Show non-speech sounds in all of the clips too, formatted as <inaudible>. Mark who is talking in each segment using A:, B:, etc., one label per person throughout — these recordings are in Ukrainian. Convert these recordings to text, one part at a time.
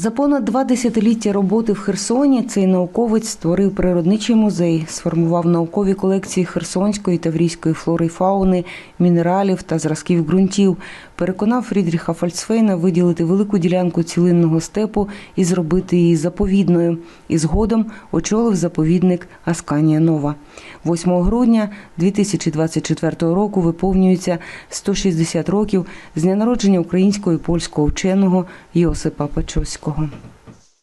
A: За понад два десятиліття роботи в Херсоні цей науковець створив природничий музей, сформував наукові колекції херсонської та врійської флори й фауни, мінералів та зразків ґрунтів. Переконав Фрідріха Фальцфейна виділити велику ділянку цілинного степу і зробити її заповідною. І згодом очолив заповідник Асканія Нова. 8 грудня 2024 року виповнюється 160 років з дня народження українського і польського вченого Йосипа Пачоського.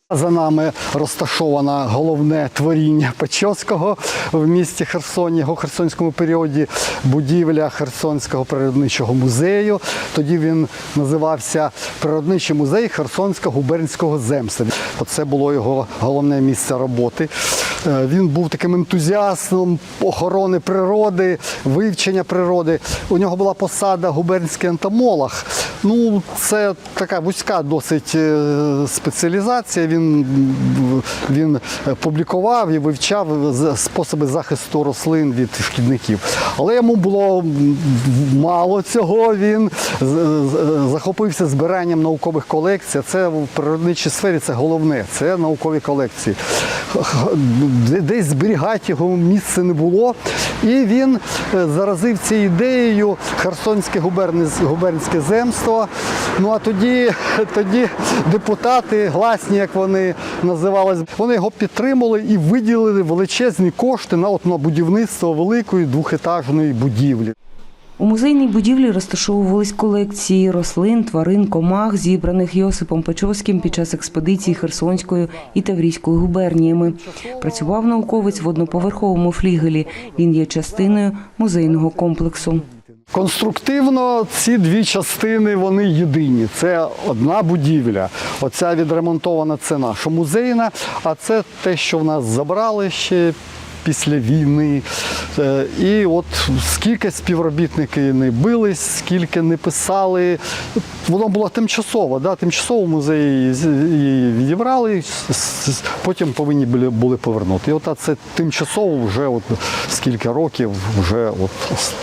B: За нами розташоване головне творіння Печоцького в місті Херсоні, його херсонському періоді, будівля Херсонського природничого музею. Тоді він називався Природничий музей Херсонського губернського земства. Це було його головне місце роботи. Е, Він був таким ентузіастом охорони природи, вивчення природи. У нього була посада губернський ентомолог. Ну, це така вузька досить е, спеціалізація. Він, він публікував і вивчав способи захисту рослин від шкідників. Але йому було мало цього. Він захопився збиранням наукових колекцій. Це в природничій сфері це головне, це наукові колекції. Десь зберігати його місце не було. І він е, заразив цією ідеєю Херсонське губернське земство. Ну а тоді, тоді депутати, гласні, як вони називались, вони його підтримали і виділили величезні кошти на, от, на будівництво великої двохетажної будівлі.
A: У музейній будівлі розташовувались колекції рослин, тварин, комах, зібраних Йосипом Печовським під час експедиції Херсонською і Таврійською губерніями. Працював науковець в одноповерховому флігелі. Він є частиною музейного комплексу.
B: Конструктивно ці дві частини вони єдині. Це одна будівля. Оця відремонтована це наша музейна, а це те, що в нас забрали ще. Після війни. Е, І от скільки співробітники не бились, скільки не писали. Воно було тимчасово, да? тимчасово музеї її відібрали, потім повинні були, повернути. І от це тимчасово вже от скільки років вже от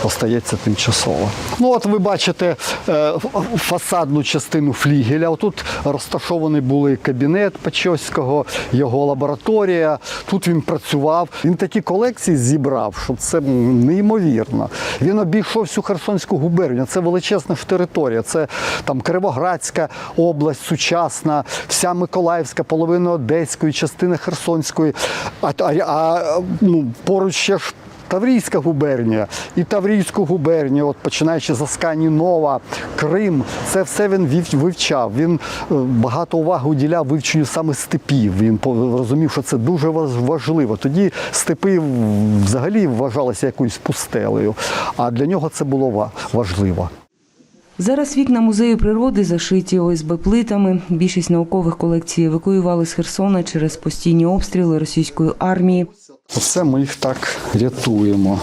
B: остається тимчасово. Ну от ви бачите е, фасадну частину флігеля. Отут розташований були кабінет Печоського, його лабораторія. Тут він працював. Такі колекції зібрав, що це неймовірно. Він обійшов всю Херсонську губернію. Це величезна ж територія. Це там Кривоградська область, сучасна, вся Миколаївська, половина Одеської, частина Херсонської. А, а, а ну, поруч ще ж Таврійська губернія і Таврійську губернію, от починаючи з Аскані Нова, Крим, це все він вивчав. Він е, багато уваги уділяв вивченню саме степів. Він розумів, що це дуже важ- важливо. Тоді степи взагалі вважалися якоюсь пустелею, а для нього це було важливо.
A: Зараз вікна музею природи зашиті ОСБ плитами. Більшість наукових колекцій евакуювали з Херсона через постійні обстріли російської армії.
B: Оце ми їх так рятуємо.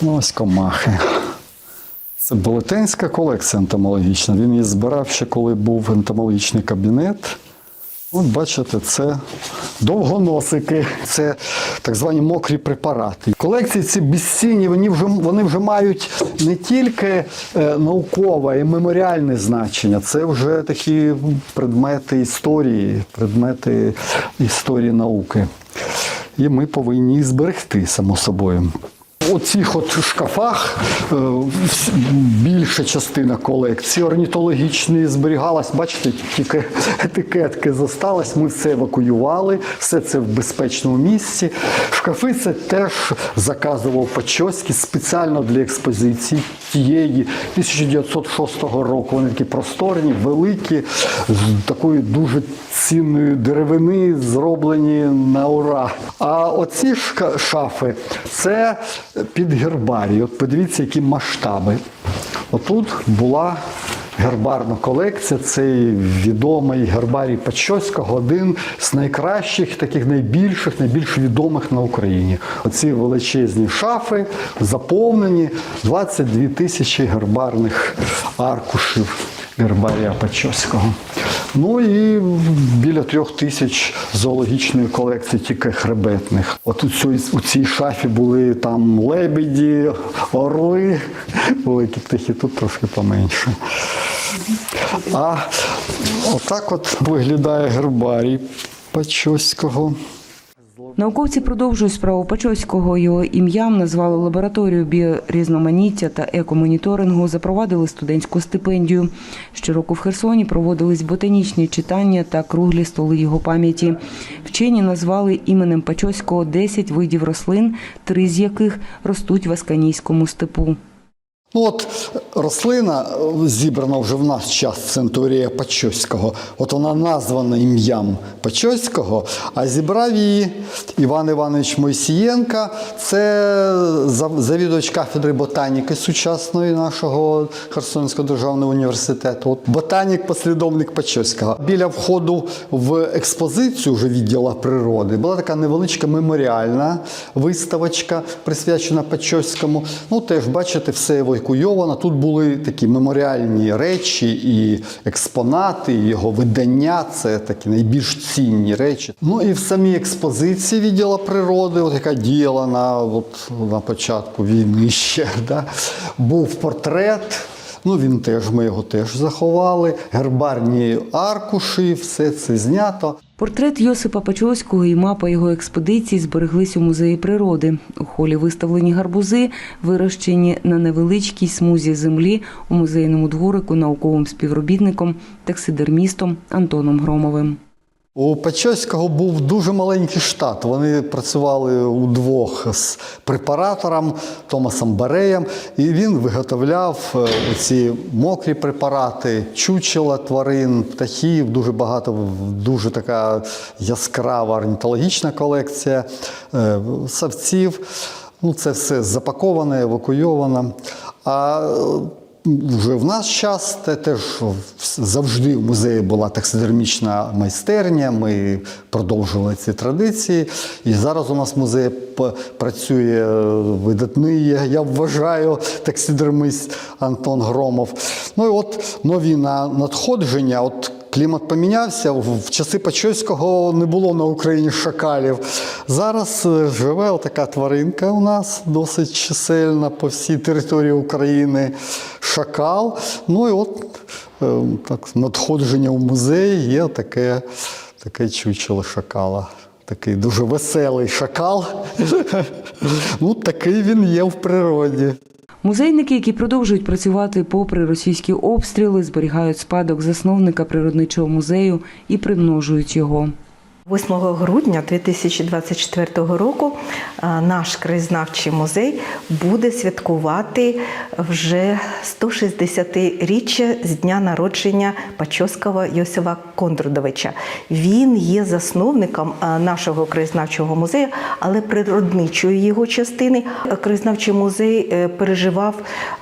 B: Ну, ось комахи. Це велетенська колекція ентомологічна. Він її збирав ще коли був ентомологічний кабінет. От бачите, це довгоносики, це так звані мокрі препарати. Колекції ці безцінні, вони вже, вони вже мають не тільки е, наукове і меморіальне значення, це вже такі предмети історії, предмети історії науки. І ми повинні їх зберегти, само собою. У цих от шкафах е, більша частина колекції орнітологічної зберігалась. Бачите, тільки етикетки зосталось. Ми все евакуювали, все це в безпечному місці. Шкафи це теж заказував Пачоський спеціально для експозиції тієї 1906 року. Вони такі просторні, великі, з такої дуже цінної деревини, зроблені на ура. А оці шафи це під гербарій. От подивіться, які масштаби. Отут була гербарна колекція. Цей відомий гербарій Пачоського, один з найкращих, таких найбільших, найбільш відомих на Україні. Оці величезні шафи заповнені 22 тисячі гербарних аркушів гербарія Пачоського. Ну і біля трьох тисяч зоологічної колекції тільки хребетних. От у цій, у цій шафі були там лебеді, орли, великі птахи, тут трошки поменше. А отак от виглядає гербарій Пачоського.
A: Науковці продовжують справу Пачоського. Його ім'ям назвали лабораторію біорізноманіття та екомоніторингу, запровадили студентську стипендію. Щороку в Херсоні проводились ботанічні читання та круглі столи його пам'яті. Вчені назвали іменем Пачоського 10 видів рослин, три з яких ростуть в Асканійському степу.
B: Ну от рослина е, зібрана вже в наш час Центурія Пачоського. От вона названа ім'ям Пачоського, а зібрав її Іван Іванович Мойсієнка. Це завідувач кафедри ботаніки сучасної нашого Херсонського державного університету. От ботанік, послідовник Пачоського. Біля входу в експозицію вже відділа природи була така невеличка меморіальна виставочка, присвячена Пачоському. Ну, теж бачите, все евакуйовано. Тут були такі меморіальні речі і експонати, і його видання. Це такі найбільш цінні речі. Ну і в самій експозиції відділа природи, от яка діяла на, от, на початку війни ще, да, був портрет. Ну, він теж, ми його теж заховали. Гербарні аркуші, все це знято.
A: Портрет Йосипа Пачоського і мапа його експедиції збереглись у музеї природи. У холі виставлені гарбузи, вирощені на невеличкій смузі землі у музейному дворику науковим співробітником, таксидермістом Антоном Громовим.
B: У Печоського був дуже маленький штат. Вони працювали удвох з препаратором Томасом Бареєм, і він виготовляв е, ці мокрі препарати, чучела тварин, птахів. Дуже багато, дуже така яскрава орнітологічна колекція е, савців. Ну, це все запаковане, евакуйовано. А вже в наш час те теж завжди в музеї була таксидермічна майстерня. Ми продовжували ці традиції. І зараз у нас музей працює е, видатний, я- вважаю, таксидерміст Антон Громов. Ну і от нові на- надходження. От Клімат помінявся. В часи Пачоського не було на Україні шакалів. Зараз е, живе така тваринка у нас досить чисельна по всій території України. Шакал. Ну і от е, так, надходження в музей є таке, таке чучело шакала. Такий дуже веселий шакал. <laughs> ну, такий він є в природі.
A: Музейники, які продовжують працювати попри російські обстріли, зберігають спадок засновника природничого музею і примножують його.
C: 8 грудня 2024 року наш краєзнавчий музей буде святкувати вже 160-річчя з дня народження Пачоського Йосифа Кондрудовича. Він є засновником нашого краєзнавчого музею, але природничої його частини. Краєзнавчий музей е, переживав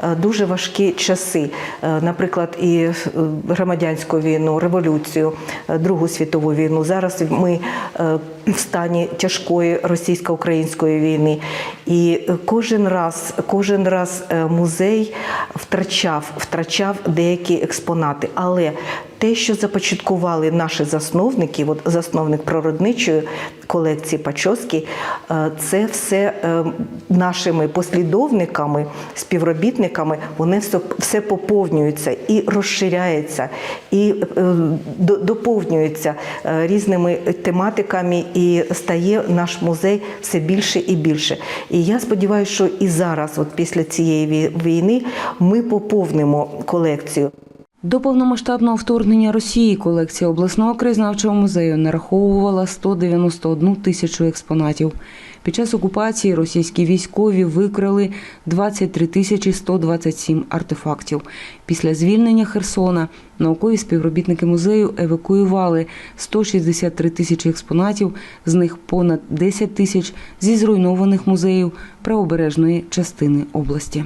C: е, дуже важкі часи, Е, наприклад, і громадянську війну, революцію, Другу світову війну. Зараз ми е, в стані тяжкої російсько-української війни. І кожен раз, кожен раз е, музей втрачав, втрачав деякі експонати. Але те, що започаткували наші засновники, от засновник природничої колекції Пачоски, е, це все е, нашими послідовниками, співробітниками, вони все, все поповнюються і розширяється, і е, доповнюється різними тематиками, і стає наш музей все більше і більше. І я сподіваюся, що і зараз, от після цієї війни, ми поповнимо колекцію.
A: До повномасштабного вторгнення Росії колекція обласного краєзнавчого музею нараховувала 191 тисячу експонатів. Під час окупації російські військові викрали 23 тисячі 127 артефактів. Після звільнення Херсона наукові співробітники музею евакуювали 163 тисячі експонатів, з них понад 10 тисяч зі зруйнованих музеїв правобережної частини області.